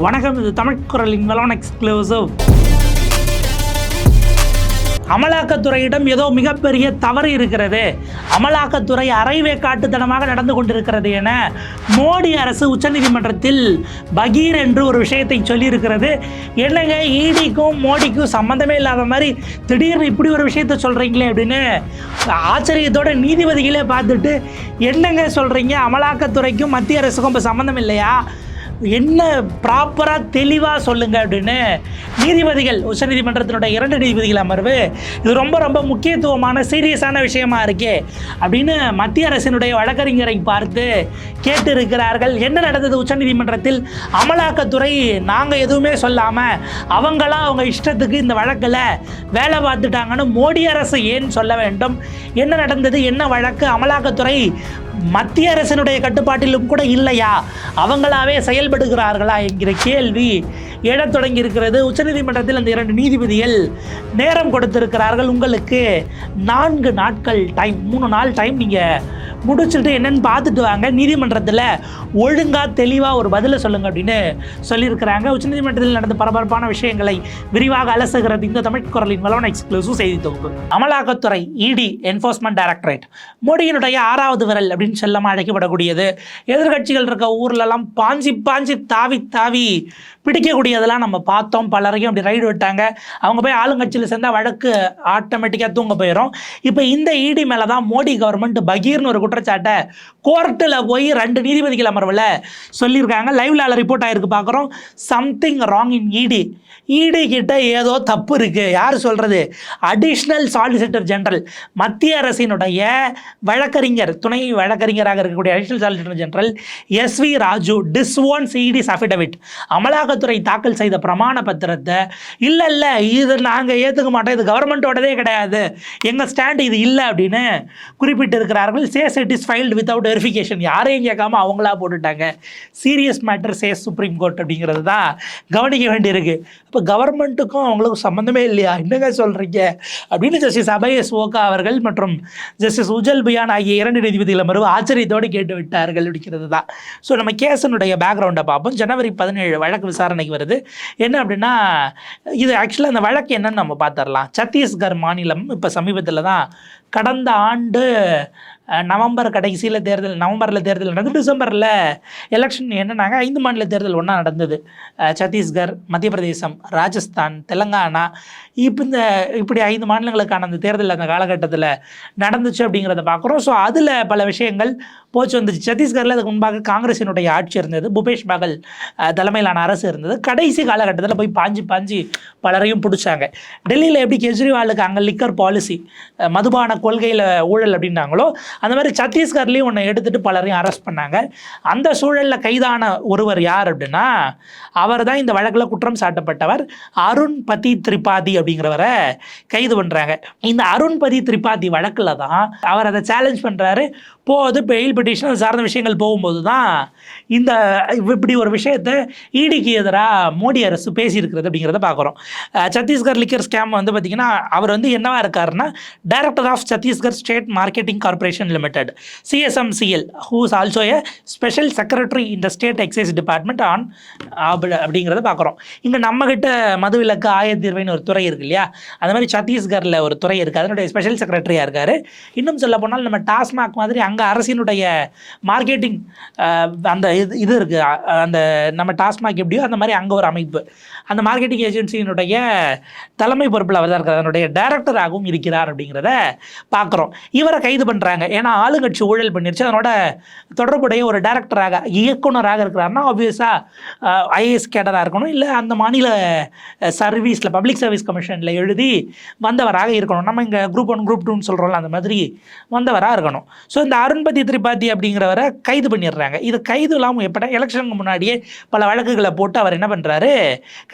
வணக்கம் இது தமிழ் குரலின் வளவன் எக்ஸ்க்ளூசிவ் அமலாக்கத்துறையிடம் ஏதோ மிகப்பெரிய தவறு இருக்கிறது. அமலாக்கத்துறை அரைவே காட்டுத்தனமாக நடந்து கொண்டிருக்கிறது என மோடி அரசு உச்சநீதிமன்றத்தில் பகீர் என்று ஒரு விஷயத்தை சொல்லியிருக்கிறது. என்னங்க ஈடிக்கும் மோடிக்கும் சம்மந்தமே இல்லாத மாதிரி திடீர்னு இப்படி ஒரு விஷயத்த சொல்கிறீங்களே அப்படின்னு ஆச்சரியத்தோட நீதிபதிகளே பார்த்துட்டு என்னங்க சொல்கிறீங்க அமலாக்கத்துறைக்கும் மத்திய அரசுக்கும் இப்போ சம்மந்தம் இல்லையா? என்ன ப்ராப்பராக தெளிவாக சொல்லுங்க அப்படின்னு நீதிபதிகள் உச்சநீதிமன்றத்தினுடைய இரண்டு நீதிபதிகள் அமர்வு இது ரொம்ப ரொம்ப முக்கியத்துவமான சீரியஸான விஷயமா இருக்கே அப்படின்னு மத்திய அரசினுடைய வழக்கறிஞரை பார்த்து கேட்டு இருக்கிறார்கள் என்ன நடந்தது உச்சநீதிமன்றத்தில்? அமலாக்கத்துறை நாங்கள் எதுவுமே சொல்லாமல் அவங்களாம் அவங்க இஷ்டத்துக்கு இந்த வழக்கில் வேலை பார்த்துட்டாங்கன்னு மோடி அரசு ஏன் சொல்ல வேண்டும்? என்ன நடந்தது? என்ன வழக்கு? அமலாக்கத்துறை மத்திய அரசினுடைய கட்டுப்பாட்டிலும் கூட இல்லையா? அவங்களாவே செயல்படுகிறார்களா என்கிற கேள்வி எழத் தொடங்கி இருக்கிறது உச்சநீதிமன்றத்தில் அந்த இரண்டு நீதிபதிகள் நேரம் கொடுத்திருக்கிறார்கள். உங்களுக்கு நான்கு நாட்கள் டைம் மூணு நாள் டைம் நீங்கள் முடிச்சுட்டு என்னன்னு பார்த்துட்டு வாங்க. நீதிமன்றத்தில் ஒழுங்காக தெளிவாக ஒரு பதிலை சொல்லுங்க அப்படின்னு சொல்லியிருக்கிறாங்க. உச்சநீதிமன்றத்தில் நடந்த பரபரப்பான விஷயங்களை விரிவாக அலசுகிறது இந்த தமிழ் குரலின் வளவன் எக்ஸ்க்ளூசிவ் செய்தி தொகுப்பு. அமலாக்கத்துறை இடி என்ஃபோர்ஸ்மெண்ட் டைரக்டரேட் மோடியினுடைய ஆறாவது விரல் அப்படின்னு செல்லமாக அழைக்கப்படக்கூடியது. எதிர்கட்சிகள் இருக்க ஊர்லெல்லாம் பாஞ்சி பாஞ்சி தாவி தாவி பிடிக்கக்கூடிய அதெல்லாம் நம்ம பார்த்தோம் பலரையும் அப்படி ரைடு விட்டாங்க. அவங்க போய் ஆளுங்கட்சியில் சேர்ந்தால் வழக்கு ஆட்டோமேட்டிக்காக தூங்க போயிடும் இப்போ இந்த இடி மேலே தான் மோடி கவர்மெண்ட் பகீர்னு ஒரு குற்றச்சாட்டை கோர்ட்டில் போய் ரெண்டு நீதிபதிகள் அமர்வில் சொல்லியிருக்காங்க. லைவ்ல அதில் ரிப்போர்ட் ஆகிருக்கு பார்க்குறோம் சம்திங் ராங் இன் இடி இடி கிட்ட ஏதோ தப்பு இருக்குது யார் சொல்கிறது அடிஷ்னல் சாலிசிட்டர் ஜெனரல் மத்திய அரசினுடைய வழக்கறிஞர் துணை வழக்கறிஞராக இருக்கக்கூடிய additional solicitor general S V Raju disowns ED's affidavit அமலாக்கத்துறை தாக்கல் செய்த பிரமாண பத்திரத்தை இல்லை இல்லை இது நாங்கள் ஏற்றுக்க மாட்டோம். இது கவர்மெண்ட்டோடதே கிடையாது. எங்கள் ஸ்டாண்ட் இது இல்லை அப்படின்னு குறிப்பிட்டு இருக்கிறார்கள் says it is filed without verification யாரையும் கேட்காம அவங்களா போட்டுட்டாங்க. Serious matter says supreme court அப்படிங்கிறது தான் கவனிக்க வேண்டியிருக்கு. இப்போ கவர்மெண்ட்டுக்கும் அவங்களுக்கும் சம்மந்தமே இல்லையா? என்னங்க சொல்கிறீங்க அப்படின்னு ஜஸ்டிஸ் அபயஸ் ஓகா அவர்கள் மற்றும் ஜஸ்டிஸ் உஜல் பியான் ஆகிய இரண்டு நீதிபதிகள் அமர்வு ஆச்சரியத்தோடு கேட்டு விட்டார்கள் அப்படிங்கிறது தான். ஸோ நம்ம கேசனுடைய பேக்ரவுண்டை பார்ப்போம். ஜனவரி பதினேழு வழக்கு விசாரணைக்கு வருது. என்ன அப்படின்னா இது ஆக்சுவலாக அந்த வழக்கு என்னன்னு நம்ம பார்த்துடலாம். சத்தீஸ்கர் மாநிலம் இப்போ சமீபத்தில் தான் கடந்த ஆண்டு நவம்பர் கடைசியில் தேர்தல் நவம்பரில் தேர்தல் நடந்தது. டிசம்பரில் எலெக்ஷன் என்னன்னாங்க ஐந்து மாநில தேர்தல் ஒன்றா நடந்தது. சத்தீஸ்கர் மத்திய பிரதேசம் ராஜஸ்தான் தெலங்கானா. இப்போ இந்த இப்படி ஐந்து மாநிலங்களுக்கான அந்த தேர்தல் அந்த காலகட்டத்தில் நடந்துச்சு அப்படிங்கிறத பார்க்குறோம். ஸோ அதில் பல விஷயங்கள் போச்சு வந்துச்சு. சத்தீஸ்கரில் அதுக்கு முன்பாக காங்கிரசினுடைய ஆட்சி இருந்தது. பூபேஷ் பகல் தலைமையிலான அரசு இருந்தது. கடைசி காலகட்டத்தில் போய் பாஞ்சு பாஞ்சு பலரையும் பிடிச்சாங்க. டெல்லியில் எப்படி கெஜ்ரிவாலுக்கு அங்கே லிக்கர் பாலிசி மதுபான கொள்கையில் ஊழல் அப்படின்னாங்களோ அந்த மாதிரி சத்தீஸ்கர்லேயும் ஒன்று எடுத்துட்டு பலரையும் அரெஸ்ட் பண்ணாங்க. அந்த சூழலில் கைதான ஒருவர் யார் அப்படின்னா அவர் தான் இந்த வழக்கில் குற்றம் சாட்டப்பட்டவர். அருண் பதி திரிபாதி அப்படிங்கிறவரை கைது பண்ணுறாங்க இந்த அருண் பதி திரிபாதி வழக்கில் தான் அவர் அதை சேலஞ்ச் பண்ணுறாரு போது பெயில் பெட்டிஷன் சார்ந்த விஷயங்கள் போகும்போது தான் இந்த இப்படி ஒரு விஷயத்தை ஈடிக்கு எதிராக மோடி அரசு பேசியிருக்கிறது அப்படிங்கிறத பார்க்குறோம். சத்தீஸ்கர் லிக்கர் ஸ்கேம் வந்து பார்த்திங்கன்னா அவர் வந்து என்னவா இருக்காருன்னா director of Chhattisgarh state marketing corporation limited CSMCL who's also a special secretary இந்த ஸ்டேட் எக்ஸைஸ் டிபார்ட்மெண்ட் ஆன் அப்படிங்கிறத பார்க்குறோம். இங்கே நம்மக்கிட்ட மதுவிலக்கு ஆயத்தீர்வைன்னு ஒரு துறை இருக்கு இல்லையா? அந்த மாதிரி சத்தீஸ்கரில் ஒரு துறை இருக்குது அதனுடைய ஸ்பெஷல் செக்ரட்டரியாக இருக்கார். இன்னும் சொல்ல போனால் நம்ம டாஸ்மாக் மாதிரி அங்கே அரசினுடைய மார்க்கெட்டிங் அந்த இது இது இருக்குது அந்த நம்ம டாஸ்மாக் எப்படியோ அந்த மாதிரி அங்கே ஒரு அமைப்பு. அந்த மார்க்கெட்டிங் ஏஜென்சியினுடைய தலைமை பொறுப்பில் அவர் தான் இருக்கார். அதனுடைய டைரக்டராகவும் இருக்கிறார் அப்படிங்கிறத பார்க்குறோம். இவரை கைது பண்ணுறாங்க ஏன்னா ஆளுங்கட்சி ஊழல் பண்ணிருச்சு. அதனோட தொடர்புடைய ஒரு டேரக்டராக இயக்குனராக இருக்கிறாருன்னா ஆப்வியஸாக ஐஏஎஸ் கேடராக இருக்கணும். இல்லை அந்த மாநில சர்வீஸில் பப்ளிக் சர்வீஸ் கமிஷனில் எழுதி வந்தவராக இருக்கணும். நம்ம இங்கே குரூப் ஒன் குரூப் டூன்னு சொல்கிறோம்ல அந்த மாதிரி வந்தவராக இருக்கணும். ஸோ இந்த அருண்பதி திரிபாதி அப்படிங்கிறவரை கைது பண்ணிடுறாங்க. இது கைது இல்லாமல் எப்பட எலெக்ஷனுக்கு முன்னாடியே பல வழக்குகளை போட்டு அவர் என்ன பண்ணுறாரு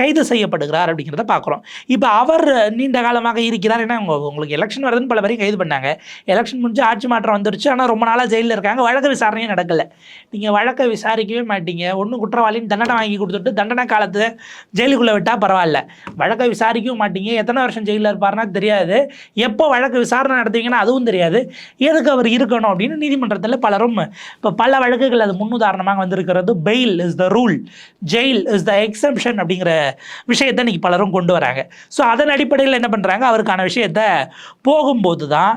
கைது செய்யப்படுகிறார் அப்படிங்கிறத பார்க்குறோம் இப்போ அவர் நீண்ட காலமாக இருக்கிறார். ஏன்னா உங்களுக்கு எலெக்ஷன் வருதுன்னு பல பேரையும் கைது கைது பண்ணாங்க. எலெக்ஷன் முடிஞ்சு ஆட்சி மாற்றம் வந்துருச்சு. ஆனால் ரொம்ப நாளாக ஜெயிலில் இருக்காங்க. வழக்கு விசாரணையும் நடக்கலை. நீங்கள் வழக்கை விசாரிக்கவே மாட்டீங்க. ஒன்றும் குற்றவாளின்னு தண்டனை வாங்கி கொடுத்துட்டு தண்டனை காலத்தை ஜெயிலுக்குள்ளே விட்டால் பரவாயில்ல. வழக்கை விசாரிக்கவும் மாட்டீங்க. எத்தனை வருஷம் ஜெயிலில் இருப்பாருன்னா தெரியாது. எப்போ வழக்கு விசாரணை நடத்துவீங்கன்னா அதுவும் தெரியாது. எதுக்கு அவர் இருக்கணும் அப்படின்னு நீதிமன்றத்தில் பலரும் இப்போ பல வழக்குகள் அது முன்னுதாரணமாக வந்திருக்கிறது. Bail is the rule jail is the exemption அப்படிங்கிற விஷயத்தை இன்னைக்கு பலரும் கொண்டு வராங்க. ஸோ அதன் அடிப்படையில் என்ன பண்ணுறாங்க அவருக்கான விஷயத்தை போகும்போது தான்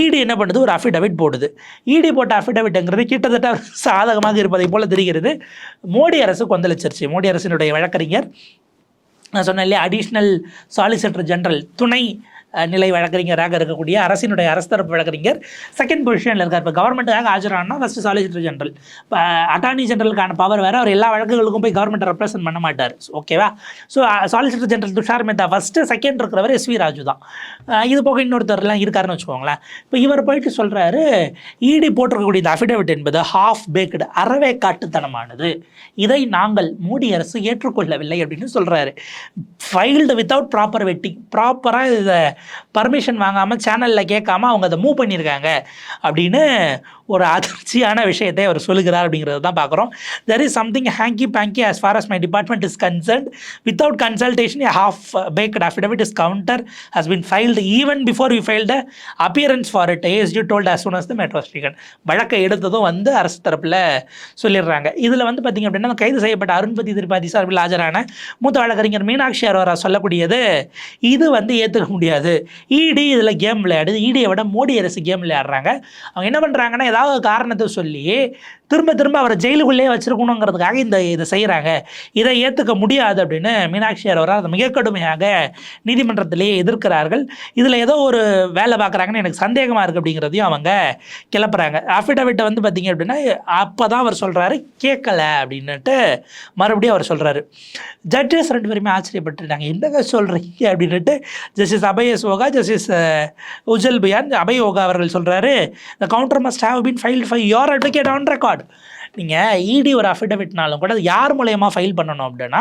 ஈடு என்ன பண்ணுது? ஒரு அஃபிடவிட் போடுது. இடி போட்ட அஃபிடவிட்டுங்கிறது கிட்டத்தட்ட சாதகமாக இருப்பதை போல தெரிகிறது. மோடி அரசு கொந்தளிச்சிருச்சு. மோடி அரசினுடைய வழக்கறிஞர் நான் சொன்னேன் இல்லையா அடிஷ்னல் சாலிசிட்டர் ஜெனரல் துணை நிலை வழக்கறிஞராக இருக்கக்கூடிய அரசினுடைய அரசு தரப்பு வழக்கறிஞர் செகண்ட் பொசிஷனில் இருக்கார். இப்போ கவர்மெண்ட்டுக்காக ஆஜரானா? ஃபஸ்ட்டு சாலிசிட்டர் ஜென்ரல் இப்போ அட்டார்னி ஜென்ரலுக்கான பவர் வேறு. அவர் எல்லா வழக்குகளுக்கும் போய் கவர்மெண்ட்டை ரெப்ரசன்ட் பண்ண மாட்டார். ஓகேவா so solicitor general Tushar Mehta. First second இருக்கிறவர் எஸ் வி ராஜு தான். இது போக இன்னொருத்தர்லாம் இருக்காருன்னு வச்சுக்கோங்களேன். இப்போ இவர் போயிட்டு சொல்கிறாரு இடி போட்டிருக்கக்கூடிய இந்த அஃபிடவிட் என்பது ஹாஃப் பேக்டு அறவே காட்டுத்தனமானது. இதை நாங்கள் மோடி அரசு ஏற்றுக்கொள்ளவில்லை அப்படின்னு சொல்கிறாரு ஃபைல்டு வித்தவுட் ப்ராப்பர் வெட்டிங் ப்ராப்பராக இதை பர்மிஷன் வாங்காமல் சேனலில் கேட்காம அவங்க அதை மூவ் பண்ணியிருக்காங்க அப்படின்னு ஒரு அதிர்ச்சியான விஷயத்தை அவர் சொல்லுகிறார் அப்படிங்கிறது தான் பார்க்குறோம். There is something hanky panky as far as my department is concerned without consultation a half baked affidavit is counter has been filed even before we filed the appearance for it. ASG told as soon as the matter was வழக்கை எடுத்ததும் வந்து அரசு தரப்பில் சொல்லிடுறாங்க. இதில் வந்து பார்த்திங்க அப்படின்னா கைது செய்யப்பட்ட அருண்பதி திரிபாதி சார்பில் ஆஜரான மூத்த வழக்கறிஞர் மீனாட்சி அரோரா சொல்லக்கூடியது இது வந்து ஏற்றுக்க முடியாது. இடி இதில் கேம் விளையாடுது. இடியை விட மோடி அரசு கேம் விளையாடுறாங்க. அவங்க என்ன பண்ணுறாங்கன்னா ஏதாவது காரணத்தை சொல்லி திரும்ப திரும்ப அவரை ஜெயிலுக்குள்ளேயே வச்சிருக்கணுங்கிறதுக்காக இந்த இதை செய்கிறாங்க இதை ஏற்றுக்க முடியாது அப்படின்னு மீனாட்சி அவர் அதை மிக கடுமையாக நீதிமன்றத்திலேயே எதிர்க்கிறார்கள். இதில் ஏதோ ஒரு வேலை பார்க்குறாங்கன்னு எனக்கு சந்தேகமாக இருக்குது அப்படிங்கிறதையும் அவங்க கிளப்புறாங்க. அஃபிடவிட்டை வந்து பார்த்தீங்க அப்படின்னா அப்போ தான் அவர் சொல்கிறாரு கேட்கல அப்படின்னுட்டு மறுபடியும் அவர் சொல்கிறாரு ஜட்ஜஸ் ரெண்டு பேருமே ஆச்சரியப்பட்டுட்டாங்க. என்னங்க சொல்கிறீங்க அப்படின்னுட்டு ஜஸ்டிஸ் அபய சோகா ஜஸ்டிஸ் உஜல் பியான் அபய் அவர்கள் சொல்கிறாரு the counter must have been filed by your advocate on record நீங்கள் இடி ஒரு அஃபிடவிட்னாலும் கூட அது யார் மூலயமா ஃபைல் பண்ணணும் அப்படின்னா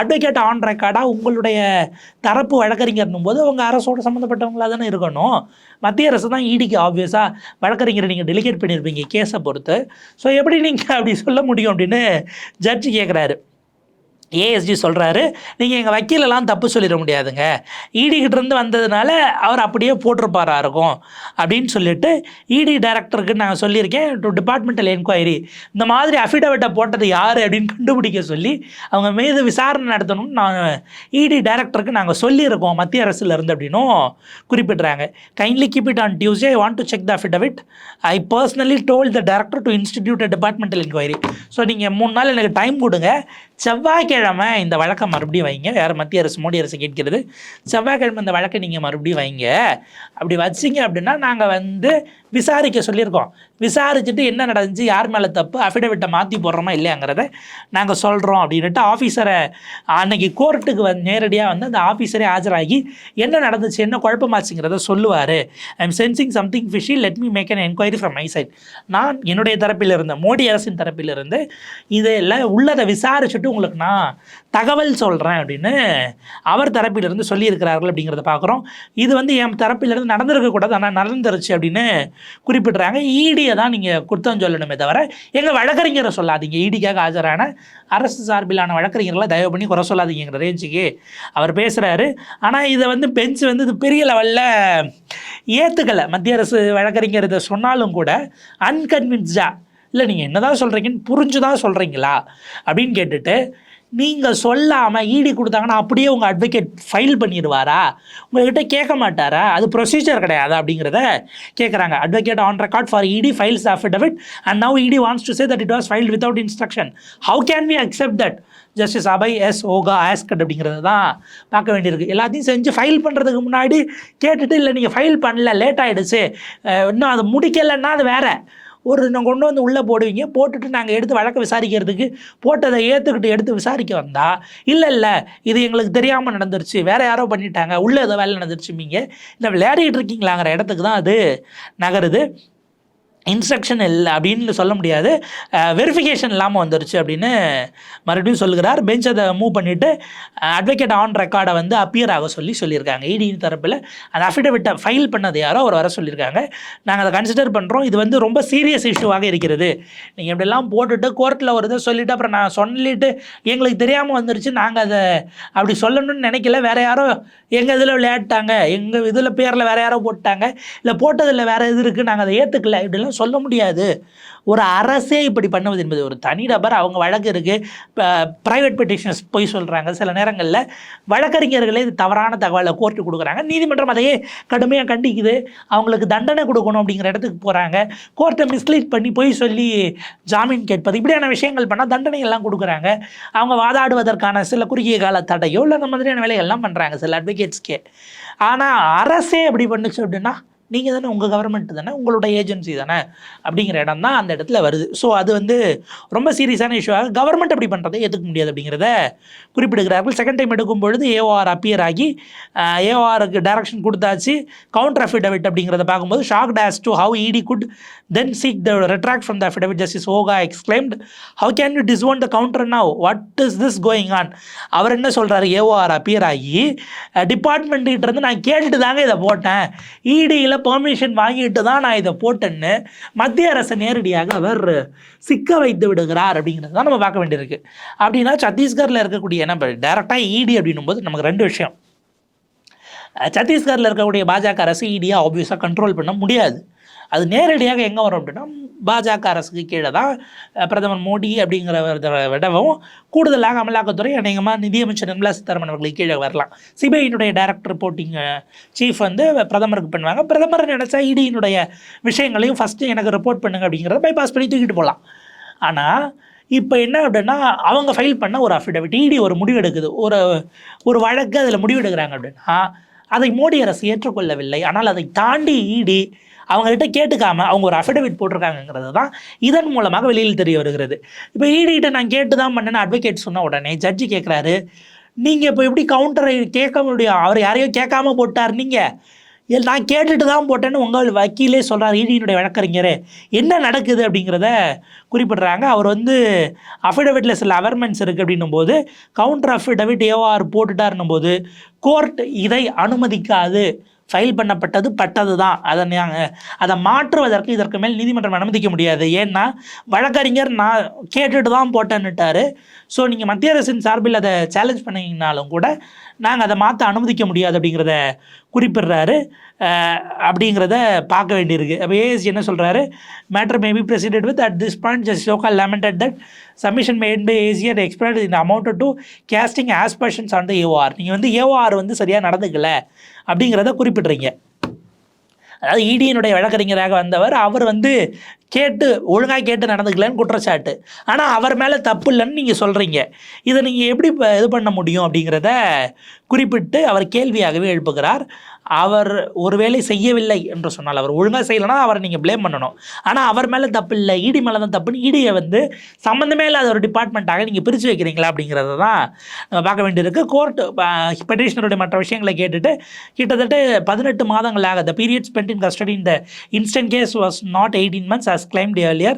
அட்வொகேட் ஆன் ரெக்கார்டாக உங்களுடைய தரப்பு வழக்கறிஞர்னும் போது அவங்க அரசோட சம்மந்தப்பட்டவங்களாக தானே இருக்கணும். மத்திய அரசு தான் இடிக்கு ஆப்வியஸாக வழக்கறிஞரை நீங்கள் டெலிகேட் பண்ணியிருப்பீங்க கேஸை பொறுத்து. ஸோ எப்படி நீங்கள் அப்படி சொல்ல முடியும் அப்படின்னு ஜட்ஜி கேட்குறாரு ஏஎஸ்டி சொல்கிறாரு நீங்கள் எங்கள் வக்கீலெல்லாம் தப்பு சொல்லிட முடியாதுங்க. இடி இருந்து வந்ததுனால அவர் அப்படியே போட்டிருப்பாரா இருக்கும் அப்படின்னு சொல்லிட்டு இடி டைரக்டருக்கு நான் சொல்லியிருக்கேன் டு டிபார்ட்மெண்டல் என்கொயரி இந்த மாதிரி அஃபிடவிட்டை போட்டது யார் அப்படின்னு கண்டுபிடிக்க சொல்லி அவங்க மீது விசாரணை நடத்தணும்னு நான் இடி டைரக்டருக்கு நாங்கள் சொல்லியிருக்கோம் மத்திய அரசுலேருந்து அப்படின்னும் குறிப்பிட்றாங்க. Kindly keep it on Tuesday want to check the affidavit I personally told the director to institute departmental enquiry so நீங்கள் மூணு நாள் எனக்கு டைம் கொடுங்க. செவ்வாய்க்கிழமை இந்த வழக்கை மறுபடியும் வைங்க. வேறு மத்திய அரசு மோடி அரசு கேட்கிறது செவ்வாய்க்கிழமை இந்த வழக்கை நீங்கள் மறுபடியும் வைங்க. அப்படி வச்சிங்க அப்படின்னா நாங்கள் வந்து விசாரிக்க சொல்லியிருக்கோம். விசாரிச்சுட்டு என்ன நடந்துச்சு யார் மேலே தப்பு அஃபிடவிட்டை மாற்றி போடுறோமா இல்லையாங்கிறத நாங்கள் சொல்கிறோம் அப்படின்ட்டு ஆஃபீஸரை அன்னைக்கு கோர்ட்டுக்கு வந்து நேரடியாக வந்து அந்த ஆஃபீஸரே ஆஜராகி என்ன நடந்துச்சு என்ன குழப்பமாச்சுங்கிறத சொல்லுவார். I am sensing something fishy let me make an enquiry from my side நான் என்னுடைய தரப்பிலிருந்து மோடி அரசின் தரப்பிலிருந்து இதெல்லாம் உள்ளதை விசாரிச்சுட்டு உங்களுக்கு நான் தகவல் சொல்கிறேன் அப்படின்னு அவர் தரப்பிலிருந்து சொல்லியிருக்கிறார்கள் அப்படிங்கிறத பார்க்குறோம். இது வந்து என் தரப்பிலிருந்து நடந்திருக்கக்கூடாது ஆனால் நடந்துருச்சு அப்படின்னு குறிப்பிட்றாங்க. ஈடியை தான் நீங்கள் குற்றம் சொல்லணுமே தவிர எங்கள் வழக்கறிஞரை சொல்லாதீங்க. ஈடிக்காக ஆஜரான அரசு சார்பிலான வழக்கறிஞர்களை தயவு பண்ணி குறை சொல்லாதீங்கிற ரேஞ்சுக்கு அவர் பேசுகிறாரு ஆனால் இதை வந்து பெஞ்ச் வந்து இது பெரிய லெவலில் ஏற்றுக்கலை மத்திய அரசு வழக்கறிஞர் இதை சொன்னாலும் கூட அன்கன்வின்ஸ்டாக இல்லை நீங்கள் என்னதான் சொல்கிறீங்கன்னு புரிஞ்சு தான் சொல்கிறீங்களா அப்படின்னு கேட்டுட்டு நீங்கள் சொல்லாமல் ஈடி கொடுத்தாங்கன்னா அப்படியே உங்கள் அட்வொகேட் ஃபைல் பண்ணிடுவாரா? உங்கள்கிட்ட கேட்க மாட்டாரா? அது ப்ரொசீஜர் கிடையாது அப்படிங்கிறத கேட்குறாங்க advocate on record for ED files affidavit and now ED wants to say that it was filed without instruction how can we accept that Justice Abhay S Oka asked அப்படிங்கிறது தான் பார்க்க வேண்டியிருக்கு. எல்லாத்தையும் செஞ்சு ஃபைல் பண்ணுறதுக்கு முன்னாடி கேட்டுட்டு இல்லை நீங்கள் ஃபைல் பண்ணல லேட் ஆகிடுச்சு இன்னும் அது முடிக்கலைன்னா அது வேறு. ஒரு நான் கொண்டு வந்து உள்ளே போடுவீங்க. போட்டுட்டு நாங்கள் எடுத்து வழக்கு விசாரிக்கிறதுக்கு போட்டதை ஏற்றுக்கிட்டு எடுத்து விசாரிக்க வந்தால் இல்லை இல்லை இது எங்களுக்கு தெரியாமல் நடந்துருச்சு. வேற யாரோ பண்ணிட்டாங்க. உள்ளே ஏதோ வேலை நடந்துருச்சுமீங்க இல்லை விளையாடிட்டு இருக்கீங்களாங்கிற இடத்துக்கு தான் அது நகருது. இன்ஸ்ட்ரக்ஷன் இல்லை அப்படின்னு சொல்ல முடியாது. வெரிஃபிகேஷன் இல்லாமல் வந்துருச்சு அப்படின்னு மறுபடியும் சொல்லுகிறார். பெஞ்ச் அதை மூவ் பண்ணிவிட்டு அட்வொகேட் ஆன் ரெக்கார்டை வந்து அப்பியர் ஆக சொல்லி சொல்லியிருக்காங்க. இடியின் தரப்பில் அந்த அஃபிடவிட்டை ஃபைல் பண்ணது யாரோ அவர் வர சொல்லியிருக்காங்க. நாங்கள் அதை கன்சிடர் பண்ணுறோம் இது வந்து ரொம்ப சீரியஸ் இஷ்யூவாக இருக்கிறது. நீங்கள் இப்படிலாம் போட்டுட்டு கோர்ட்டில் ஒரு இதை சொல்லிவிட்டு அப்புறம் நான் சொல்லிட்டு எங்களுக்கு தெரியாமல் வந்துருச்சு. நாங்கள் அதை அப்படி சொல்லணும்னு நினைக்கல. வேறு யாரோ எங்கள் இதில் விளையாட்டாங்க எங்கள் இதில் பேரில் வேறு யாரோ போட்டாங்க. இல்லை போட்டதில் வேறு இது இருக்குது நாங்கள் அதை ஏற்றுக்கல இப்படிலாம் சொல்ல முடியாது. ஒரு அரசே இப்படி பண்ணுவது என்பது ஒரு தனிநபர் அவங்க வழக்கு இருக்குது இப்போ ப்ரைவேட் பெட்டிஷன்ஸ் போய் சொல்கிறாங்க சில நேரங்களில். வழக்கறிஞர்களே இது தவறான தகவலை கோர்ட்டு கொடுக்குறாங்க. நீதிமன்றம் அதையே கடுமையாக கண்டிக்குது. அவங்களுக்கு தண்டனை கொடுக்கணும் அப்படிங்கிற இடத்துக்கு போகிறாங்க கோர்ட்டை மிஸ்லீட் பண்ணி போய் சொல்லி ஜாமீன் கேட்பது இப்படியான விஷயங்கள் பண்ணால் தண்டனை எல்லாம் கொடுக்குறாங்க. அவங்க வாதாடுவதற்கான சில குறுகிய கால தடையோ இல்லை அந்த மாதிரியான வேலைகள்லாம் பண்ணுறாங்க சில அட்வொகேட்ஸ்க்கே ஆனால் அரசே அப்படி பண்ணுச்சு அப்படின்னா நீங்கள் தானே உங்கள் கவர்மெண்ட் தானே? உங்களோட ஏஜென்சி தானே? அப்படிங்கிற இடம் தான் அந்த இடத்துல வருது. ஸோ அது வந்து ரொம்ப சீரியஸான இஷ்யூவாக கவர்மெண்ட் அப்படி பண்ணுறதை ஏற்றுக்க முடியாது அப்படிங்கிறத குறிப்பிடுகிறார்கள். செகண்ட் டைம் எடுக்கும் பொழுது ஏஓஆர் அப்பியர் ஆகி ஏஓஆருக்கு டைரக்ஷன் கொடுத்தாச்சு. கவுண்டர் அஃபிடவிட் அப்படிங்கிறத பார்க்கும்போது shocked as to how ED could then seek the retract from the affidavit Justice Oka exclaimed how can you disown the counter now what is this going on அவர் என்ன சொல்கிறாரு AOR appear ஆகி டிபார்ட்மெண்ட்டுக்கிட்ட இருந்து நான் கேட்டுட்டு தாங்க இதை போட்டேன். இடியில் பெர்மிஷன் வாங்கிட்டு தான் நான் இதை போட்டேன்னு மத்திய அரசை நேரடியாக அவர் சிக்க வைத்து விடுகிறார் அப்படிங்கிறது தான் நம்ம பார்க்க வேண்டியிருக்கு. அப்படின்னா சத்தீஸ்கரில் இருக்கக்கூடிய நம்ம டேரெக்டாக இடி அப்படின்னும் போது நமக்கு ரெண்டு விஷயம். சத்தீஸ்கரில் இருக்கக்கூடிய பாஜக அரசு இடியாக ஆப்வியஸாக கண்ட்ரோல் பண்ண முடியாது. அது நேரடியாக எங்கே வரும் அப்படின்னா பாஜக அரசுக்கு கீழே தான் பிரதமர் மோடி அப்படிங்கிறவரை விடவும் கூடுதலாக அமலாக்கத்துறை அநேகமாக நிதியமைச்சர் நிர்மலா சீதாராமன் அவர்களுக்கு கீழே வரலாம். சிபிஐனுடைய டைரக்டர் ரிப்போர்ட்டிங் சீஃப் வந்து பிரதமருக்கு பண்ணுவாங்க. பிரதமர் நினச்சா இடியினுடைய விஷயங்களையும் ஃபஸ்ட்டு எனக்கு ரிப்போர்ட் பண்ணுங்க அப்படிங்கிறத பைபாஸ் பண்ணி தூக்கிட்டு போகலாம் ஆனால் இப்போ என்ன அப்படின்னா அவங்க ஃபைல் பண்ண ஒரு அஃபிடவிட் இடி ஒரு முடிவு எடுக்குது. ஒரு ஒரு வழக்கு அதில் முடிவெடுக்கிறாங்க அப்படின்னா அதை மோடி அரசு ஏற்றுக்கொள்ளவில்லை. ஆனால் அதை தாண்டி இடி அவங்ககிட்ட கேட்டுக்காம அவங்க ஒரு அஃபிடவிட் போட்டிருக்காங்கங்கிறது தான் இதன் மூலமாக வெளியில் தெரிய வருகிறது. இப்போ ஈடிகிட்ட நான் கேட்டு தான் பண்ணேன்னு அட்வொகேட் சொன்ன உடனே ஜட்ஜி கேட்குறாரு நீங்கள் இப்போ எப்படி கவுண்டரை கேட்க முடியும்? அவர் யாரையோ கேட்காம போட்டார் நீங்கள் இல்லை நான் கேட்டுட்டு தான் போட்டேன்னு உங்கள் வக்கீலே சொல்கிறார் ஈடியினுடைய வழக்கறிஞர். என்ன நடக்குது அப்படிங்கிறத குறிப்பிடுறாங்க. அவர் வந்து அஃபிடவிட்டில் சில அவர்மெண்ட்ஸ் இருக்குது அப்படின்னும் போது கவுண்டர் அஃபிடவிட் ஏஓஆர் போட்டுட்டாருன்னும் போது கோர்ட் இதை அனுமதிக்காது. ஃபைல் பண்ணப்பட்டது பட்டது தான் அதை நாங்கள் அதை மாற்றுவதற்கு இதற்கு மேல் நீதிமன்றம் அனுமதிக்க முடியாது. ஏன்னா வழக்கறிஞர் நான் கேட்டுட்டு தான் போட்டேன்னுட்டாரு. ஸோ நீங்கள் மத்திய அரசின் சார்பில் அதை சேலஞ்ச் பண்ணிங்கனாலும் கூட நாங்கள் அதை மாற்ற அனுமதிக்க முடியாது அப்படிங்கிறத குறிப்பிடுறாரு. அப்படிங்கிறத பார்க்க வேண்டியிருக்கு. அப்போ ஏஎஸ்ஜி என்ன சொல்கிறாரு matter may be proceeded with at this point justice Oka lamented that submission made by AC and expert in amount to casting aspersions on the AOR நீங்கள் வந்து ஏஓஆர் வந்து சரியாக நடந்துக்கல அப்படிங்கிறத குறிப்பிட்றீங்க. அதாவது e இடியினுடைய வழக்கறிஞராக வந்தவர். அவர் வந்து கேட்டு ஒழுங்காக கேட்டு நடந்துக்கலன்னு குற்றச்சாட்டு. ஆனால் அவர் மேலே தப்பு இல்லைன்னு நீங்கள் சொல்கிறீங்க இதை நீங்கள் எப்படி இது பண்ண முடியும் அப்படிங்கிறத குறிப்பிட்டு அவர் கேள்வியாகவே எழுப்புகிறார். அவர் ஒருவேளை செய்யவில்லை என்று சொன்னால் அவர் ஒழுங்காக செய்யலைன்னா அவரை நீங்கள் ப்ளேம் பண்ணணும். ஆனால் அவர் மேலே தப்பு இல்லை இடி மேலே தான் தப்புன்னு இடியை வந்து சம்மந்தமே இல்லாத ஒரு டிபார்ட்மெண்ட்டாக நீங்கள் பிரித்து வைக்கிறீங்களா அப்படிங்கிறத தான் நம்ம பார்க்க வேண்டியிருக்கு. கோர்ட் பெட்டிஷனருடைய மற்ற விஷயங்களை கேட்டுட்டு கிட்டத்தட்ட பதினெட்டு மாதங்களாக the period spend in custody இந்த instant case was not eighteen months as earlier earlier.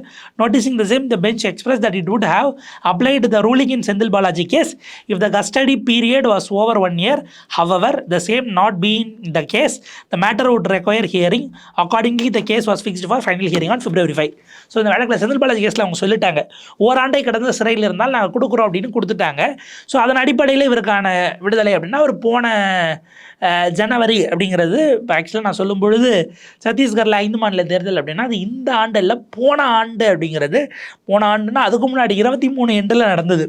The same the bench express that it would have have the ruling in Senthil Balaji case if the custody period was over one year however the same not been the the case the matter would require hearing. Accordingly the case was fixed for final hearing on February 5 so இந்த வழக்கில் செந்தில் பாலாஜி கேஸில் அவங்க சொல்லிட்டாங்க. ஓராண்டை கடந்த சிறையில் இருந்தால் நாங்கள் கொடுக்குறோம் அப்படின்னு கொடுத்துட்டாங்க. ஸோ அதன் அடிப்படையில் இவருக்கான விடுதலை அப்படின்னா அவர் போன ஜனவரி அப்படிங்கிறது இப்போ ஆக்சுவலாக நான் சொல்லும் பொழுது சத்தீஸ்கரில் ஐந்து மாநில தேர்தல் அப்படின்னா அது இந்த ஆண்டு இல்லை போன ஆண்டு அப்படிங்கிறது. போன ஆண்டுனா அதுக்கு முன்னாடி இருபத்தி மூணு எண்டில் நடந்தது.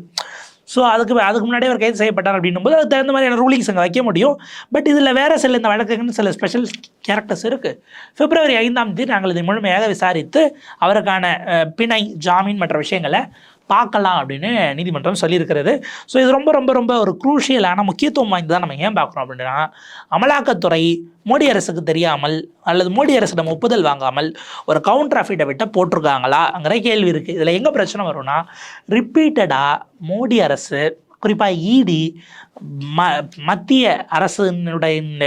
ஸோ அதுக்கு அதுக்கு முன்னாடியே அவர் கைது செய்யப்பட்டார் அப்படின்னும் போது அதுக்கு தகுந்த மாதிரியான ரூலிங்ஸ் அங்கே வைக்க முடியும். பட் இதில் வேறு சில இந்த வழக்குங்கன்னு சில ஸ்பெஷல் கேரக்டர்ஸ் இருக்குது பிப்ரவரி ஐந்தாம் தேதி நாங்கள் இதை முழுமையாக விசாரித்து அவருக்கான பிணை ஜாமீன் மற்ற விஷயங்களை பார்க்கலாம் அப்படின்னு நீதிமன்றம் சொல்லியிருக்கிறது. ஸோ இது ரொம்ப ரொம்ப ரொம்ப ஒரு குரூஷியலான முக்கியத்துவம் வாய்ந்ததாக நம்ம ஏன் பார்க்குறோம் அப்படின்னா அமலாக்கத்துறை மோடி அரசுக்கு தெரியாமல் அல்லது மோடி அரசிடம் ஒப்புதல் வாங்காமல் ஒரு கவுண்டர் அஃபிடவிட்டை போட்டிருக்காங்களாங்கிற கேள்வி இருக்குது இதில் எங்கே பிரச்சனை வரும்னா ரிப்பீட்டடாக மோடி அரசு குறிப்பாக இடி ம மத்திய அரசினுடைய இந்த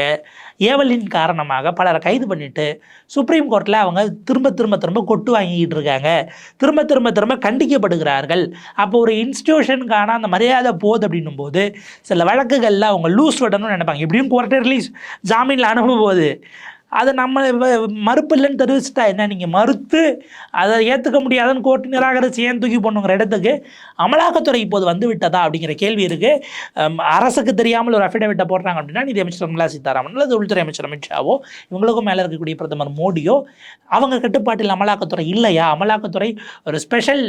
ஏவலின் காரணமாக பலரை கைது பண்ணிட்டு சுப்ரீம் கோர்ட்டில் அவங்க திரும்ப திரும்ப திரும்ப கொட்டு வாங்கிக்கிட்டு இருக்காங்க. திரும்ப திரும்ப திரும்ப கண்டிக்கப்படுகிறார்கள். அப்போ ஒரு இன்ஸ்டியூஷனுக்கான அந்த மரியாதை போகுது அப்படின்னும் போது சில வழக்குகளில் அவங்க லூஸ் விடணும்னு நினைப்பாங்க. எப்படியும் கோர்ட்டை ரிலீஸ் ஜாமீனில் அனுப்பும் போது அதை நம்ம மறுப்பு இல்லைன்னு தெரிவிச்சுட்டா என்ன நீங்கள் மறுத்து அதை ஏற்றுக்க முடியாதுன்னு கோர்ட்டு நிராகரித்து ஏன் தூக்கி போடணுங்கிற இடத்துக்கு அமலாக்கத்துறை இப்போது வந்து விட்டதா அப்படிங்கிற கேள்வி இருக்குது அரசுக்கு தெரியாமல் ஒரு அஃபிடவிட்டை போடுறாங்க அப்படின்னா நிதி அமைச்சர் நிர்மலா சீதாராமன் அல்லது உள்துறை அமைச்சர் அமித்ஷாவோ இவங்களுக்கும் மேலே இருக்கக்கூடிய பிரதமர் மோடியோ அவங்க கட்டுப்பாட்டில் அமலாக்கத்துறை இல்லையா? அமலாக்கத்துறை ஒரு ஸ்பெஷல்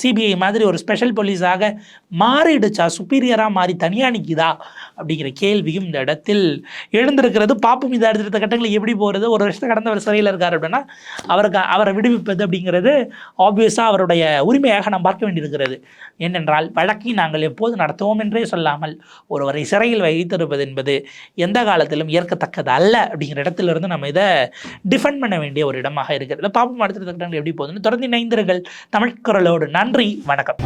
சிபிஐ மாதிரி ஒரு ஸ்பெஷல் போலீஸாக மாறிடுச்சா? சுப்பீரியராக மாறி தனியாக நிற்குதா அப்படிங்கிற கேள்வியும் இந்த இடத்தில் எழுந்திருக்கிறது. பாப்பும் இதை எடுத்துகிட்டு கட்டங்களில் எப்படி போகிறது ஒரு வருஷத்தை கடந்த அவர் சிறையில் இருக்கார் அப்படின்னா அவருக்கு அவரை விடுவிப்பது அப்படிங்கிறது ஆப்வியஸாக அவருடைய உரிமையாக நாம் பார்க்க வேண்டியிருக்கிறது. ஏனென்றால் வழக்கை நாங்கள் எப்போது நடத்துவோம் என்றே சொல்லாமல் ஒருவரை சிறையில் வைத்திருப்பது என்பது எந்த காலத்திலும் ஏற்கத்தக்கது அல்ல அப்படிங்கிற இடத்திலிருந்து நம்ம இதை டிஃபெண்ட் பண்ண வேண்டிய ஒரு இடமாக இருக்கிறது. பாப்போம் அடுத்த கட்டங்கள் எப்படி போகுதுன்னு. தொடர்ந்து இணைந்திருங்கள். தமிழ் குரலோடு நன்றி. வணக்கம்.